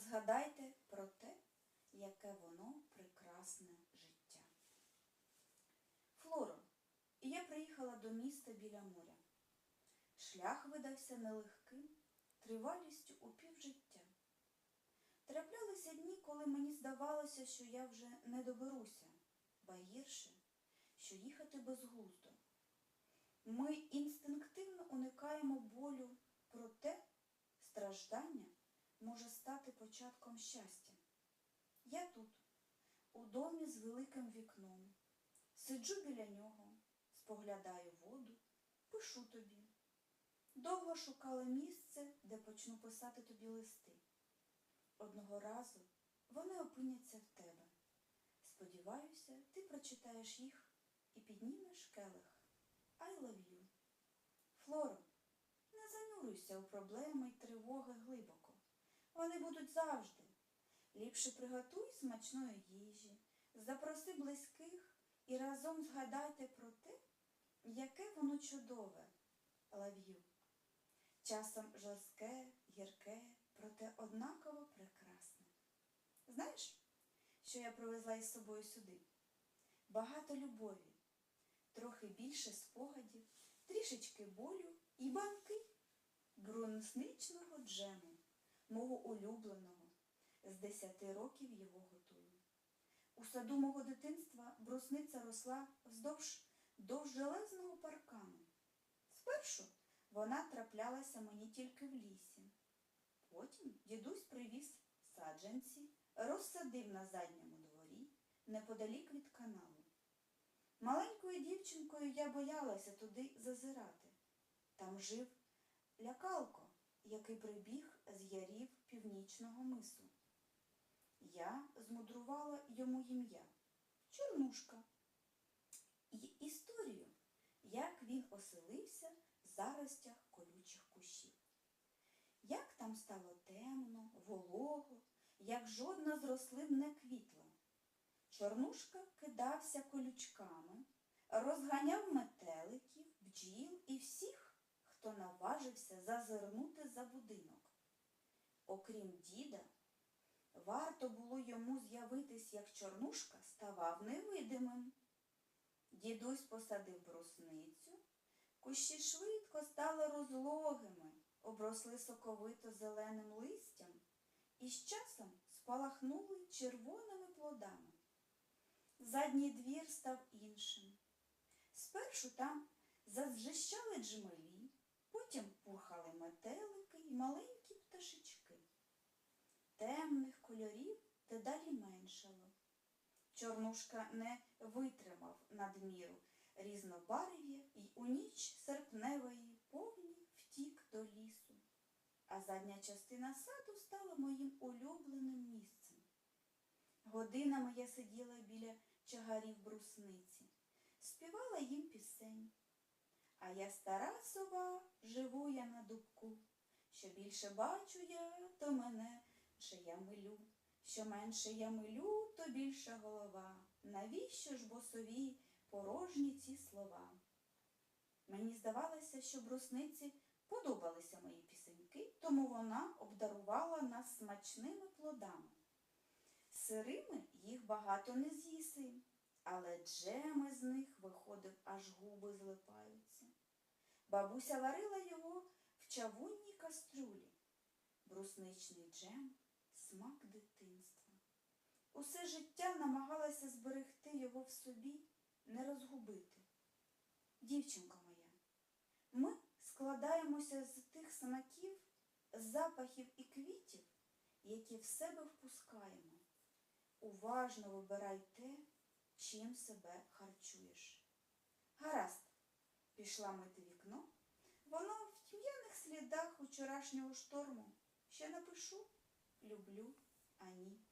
згадайте про те, яке воно прекрасне життя. Флоро, я приїхала до міста біля моря. Шлях видався нелегким, тривалістю у півжиття. Траплялися дні, коли мені здавалося, що я вже не доберуся, ба гірше, що їхати безглуздо. Ми інстинктивно уникаємо болю, проте страждання може стати початком щастя. Я тут, у домі з великим вікном, сиджу біля нього, споглядаю воду, пишу тобі. Довго шукала місце, де почну писати тобі листи. Одного разу вони опиняться в тебе. Сподіваюся, ти прочитаєш їх і піднімеш келих. I love you. Флоро, не занурюйся у проблеми й тривоги глибоко. Вони будуть завжди. Ліпше приготуй смачної їжі, запроси близьких і разом згадайте про те, яке воно чудове. You. Часом жорстке, гірке, проте однаково прекрасне. Знаєш, що я привезла із собою сюди? Багато любові, трохи більше спогадів, трішечки болю і банки брусничного джему, мого улюбленого. З десяти років його готую. У саду мого дитинства брусниця росла вздовж довжелезного паркану. Спершу вона траплялася мені тільки в лісі. Потім дідусь привіз саджанці, розсадив на задньому дворі, неподалік від каналу. Маленькою дівчинкою я боялася туди зазирати. Там жив лякалко, який прибіг з ярів північного мису. Я змудрувала йому ім'я Чорнушка. І історію, як він оселився в заростях колючих кущів. Як там стало темно, волого, як жодна з рослин не квітла. Чорнушка кидався колючками, розганяв метеликів, бджіл і всіх, наважився зазирнути за будинок. Окрім діда, варто було йому з'явитись, як чорнушка ставав невидимим. Дідусь посадив брусницю, кущі швидко стали розлогими, обросли соковито зеленим листям і з часом спалахнули червоними плодами. Задній двір став іншим. Спершу там зазжищали джмелі, потім пурхали метелики і маленькі пташечки. Темних кольорів дедалі меншало. Чорнушка не витримав надміру різнобарв'я і у ніч серпневої повні втік до лісу. А задня частина саду стала моїм улюбленим місцем. Годинами я сиділа біля чагарів брусниці, співала їм пісень. А я стара сова, живу я на дубку. Що більше бачу я, то мене чи я милю. Що менше я милю, то більше голова. Навіщо ж босові порожні ці слова? Мені здавалося, що брусниці подобалися мої пісеньки, тому вона обдарувала нас смачними плодами. Сирими їх багато не з'їси, але джем із них виходив, аж губи злипаються. Бабуся варила його в чавунній кастрюлі. Брусничний джем смак дитинства. Усе життя намагалася зберегти його в собі, не розгубити. Дівчинко моя, ми складаємося з тих смаків, запахів і квітів, які в себе впускаємо. Уважно вибирай те, чим себе харчуєш. Гаразд, пішла мити вікно. Воно в тьмяних слідах учорашнього шторму. Ще напишу люблю, а ні.